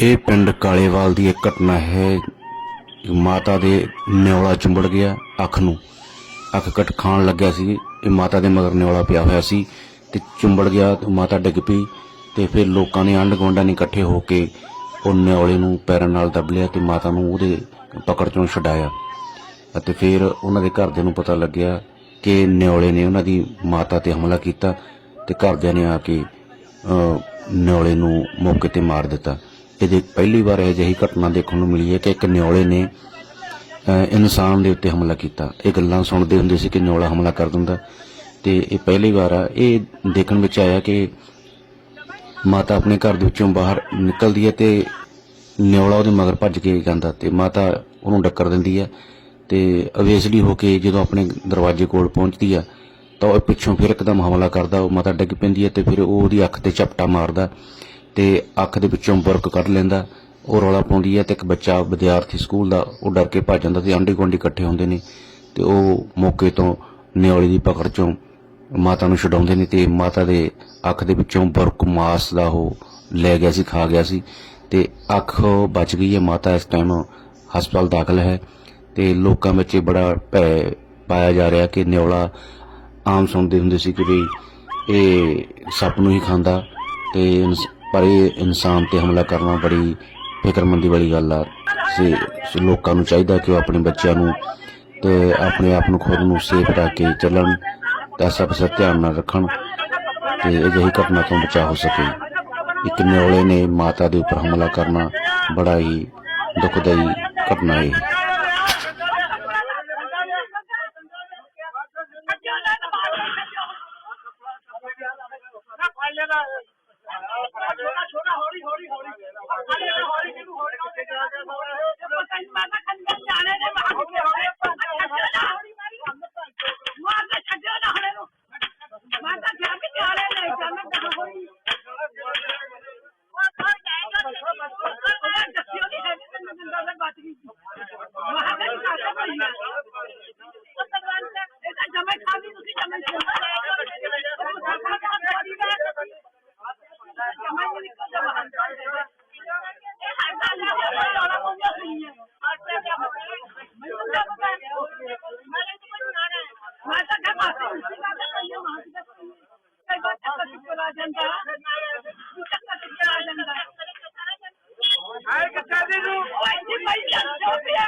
ਇਹ ਪਿੰਡ ਕਾਲੇਵਾਲ ਦੀ ਇੱਕ ਘਟਨਾ ਹੈ। ਮਾਤਾ ਦੇ ਨਿਉਲਾ ਚੁੰਬੜ ਗਿਆ ਅੱਖ ਨੂੰ। ਅੱਖ ਕੱਟ ਖਾਣ ਲੱਗਿਆ ਸੀ। ਇਹ ਮਾਤਾ ਦੇ ਮਗਰ ਨਿਉਲਾ ਪਿਆ ਹੋਇਆ ਸੀ ਤੇ ਚੁੰਬੜ ਗਿਆ ਤੇ ਮਾਤਾ ਡਿੱਗ ਪਈ ਤੇ ਫਿਰ ਲੋਕਾਂ ਨੇ ਆਂਢ ਗੁਆਂਢਾਂ ਨੇ ਇਕੱਠੇ ਹੋ ਕੇ ਉਹ ਨਿਉਲੇ ਨੂੰ ਪੈਰਾਂ ਨਾਲ ਦਬ ਲਿਆ ਤੇ ਮਾਤਾ ਨੂੰ ਉਹਦੇ ਪਕੜ ਚੋਂ ਛਡਾਇਆ। ਅਤੇ ਫਿਰ ਉਹਨਾਂ ਦੇ ਘਰਦਿਆਂ ਨੂੰ ਪਤਾ ਲੱਗਿਆ ਕਿ ਨਿਉਲੇ ਨੇ ਉਹਨਾਂ ਦੀ ਮਾਤਾ ਤੇ ਹਮਲਾ ਕੀਤਾ ਤੇ ਘਰਦਿਆਂ ਨੇ ਆ ਕੇ ਅਹ, ਨਿਉਲੇ ਨੂੰ ਮੌਕੇ ਤੇ ਮਾਰ ਦਿੱਤਾ। ਇਹਦੇ ਪਹਿਲੀ ਵਾਰ ਇਹ ਜਿਹੀ ਘਟਨਾ ਦੇਖਣ ਨੂੰ ਮਿਲੀ ਹੈ ਕਿ ਇੱਕ ਨਿਉਲੇ ਨੇ ਇਨਸਾਨ ਦੇ ਉੱਤੇ ਹਮਲਾ ਕੀਤਾ। ਇਹ ਗੱਲਾਂ ਸੁਣਦੇ ਹੁੰਦੇ ਸੀ ਕਿ ਨਿਉਲਾ ਹਮਲਾ ਕਰ ਦਿੰਦਾ। ਤੇ ਇਹ ਪਹਿਲੀ ਵਾਰ ਆ। ਇਹ ਦੇਖਣ ਵਿੱਚ ਆਇਆ ਕਿ ਮਾਤਾ ਆਪਣੇ ਘਰ ਦੇ ਵਿੱਚੋਂ ਬਾਹਰ ਨਿਕਲਦੀ ਹੈ ਤੇ ਨਿਉਲਾ ਉਹਦੇ ਮਗਰ ਭੱਜ ਕੇ ਜਾਂਦਾ ਤੇ ਮਾਤਾ ਉਹਨੂੰ ਡੱਕਰ ਦਿੰਦੀ ਹੈ ਤੇ ਅਵੇਸਲੀ ਹੋ ਕੇ ਜਦੋਂ ਆਪਣੇ ਦਰਵਾਜ਼ੇ ਕੋਲ ਪਹੁੰਚਦੀ ਆ, ਤਾਂ ਉਹ ਪਿੱਛੋਂ ਫਿਰ ਇੱਕਦਮ ਹਮਲਾ ਕਰਦਾ, ਉਹ ਮਾਤਾ ਡਿੱਗ ਪੈਂਦੀ ਹੈ ਤੇ ਫਿਰ ਉਹ ਉਹਦੀ ਅੱਖ ਤੇ ਝਪਟਾ ਮਾਰਦਾ। ਤੇ ਅੱਖ ਦੇ ਵਿੱਚੋਂ ਬੁਰਕ ਕੱਢ ਲੈਂਦਾ। ਉਹ ਰੌਲਾ ਪਾਉਂਦੀ ਹੈ ਤੇ ਇੱਕ ਬੱਚਾ ਵਿਦਿਆਰਥੀ ਸਕੂਲ ਦਾ, ਉਹ ਡਰ ਕੇ ਭੱਜ ਜਾਂਦਾ ਤੇ ਆਂਢੀ ਗੁਆਂਢੀ ਇਕੱਠੇ ਹੁੰਦੇ ਨੇ ਤੇ ਉਹ ਮੌਕੇ ਤੋਂ ਨਿਉਲੀ ਦੀ ਪਕੜ ਚੋਂ ਮਾਤਾ ਨੂੰ ਛਡਾਉਂਦੇ ਨੇ ਤੇ ਮਾਤਾ ਦੇ ਅੱਖ ਦੇ ਵਿੱਚੋਂ ਬੁਰਕ ਮਾਸ ਦਾ ਉਹ ਲੈ ਗਿਆ ਸੀ, ਖਾ ਗਿਆ ਸੀ ਤੇ ਅੱਖ ਬਚ ਗਈ ਹੈ। ਮਾਤਾ ਇਸ ਟਾਈਮ ਹਸਪਤਾਲ ਦਾਖਲ ਹੈ ਤੇ ਲੋਕਾਂ ਵਿੱਚ ਇਹ ਬੜਾ ਭੈ ਪਾਇਆ ਜਾ ਰਿਹਾ ਕਿ ਨਿਉਲਾ ਆਮ ਸੁਣਦੇ ਹੁੰਦੇ ਸੀ ਕਿ ਵੀ ਇਹ ਸੱਪ ਨੂੰ ਹੀ ਖਾਂਦਾ ਤੇ ਪਰ ਇਹ ਇਨਸਾਨ ਤੇ ਹਮਲਾ ਕਰਨਾ ਬੜੀ ਫਿਕਰਮੰਦੀ ਵਾਲੀ ਗੱਲ ਆ। ਤੇ ਲੋਕਾਂ ਨੂੰ ਚਾਹੀਦਾ ਕਿ ਉਹ ਆਪਣੇ ਬੱਚਿਆਂ ਨੂੰ ਤੇ ਆਪਣੇ ਆਪ ਨੂੰ ਖੁਦ ਨੂੰ ਸੇਫ ਰੱਖ ਕੇ ਚੱਲਣ, ਤੇ ਐਸਾ ਪਾਸਾ ਧਿਆਨ ਨਾਲ ਰੱਖਣ ਤੇ ਅਜਿਹੀ ਘਟਨਾ ਤੋਂ ਬਚਾ ਹੋ ਸਕੇ। ਇੱਕ ਨਿਓਲੇ ਨੇ ਮਾਤਾ ਦੇ ਉੱਪਰ ਹਮਲਾ ਕਰਨਾ ਬੜਾ ਹੀ ਦੁਖਦਾਈ ਘਟਨਾ ਹੈ ਮੈਂ ਤਾਂ ਕਿਹਾ ਮਾਸੀ ਤੁਸੀਂ ਗੱਲ ਕਰੀਏ ਮਾਂ ਦੀ ਦੱਸੀ ਕਈ ਵਾਰ ਚੱਕਰ ਚੁੱਕ ਲਾ ਜਾਂਦਾ ਚੱਕਰ ਚੁੱਕ ਲਾ ਜਾਂਦਾ ਆਏ ਕਿੱਥੇ ਦੀ ਨੂੰ। ਉਹ ਇੱਥੇ ਪਈ ਜਾਂਦਾ ਪਿਆ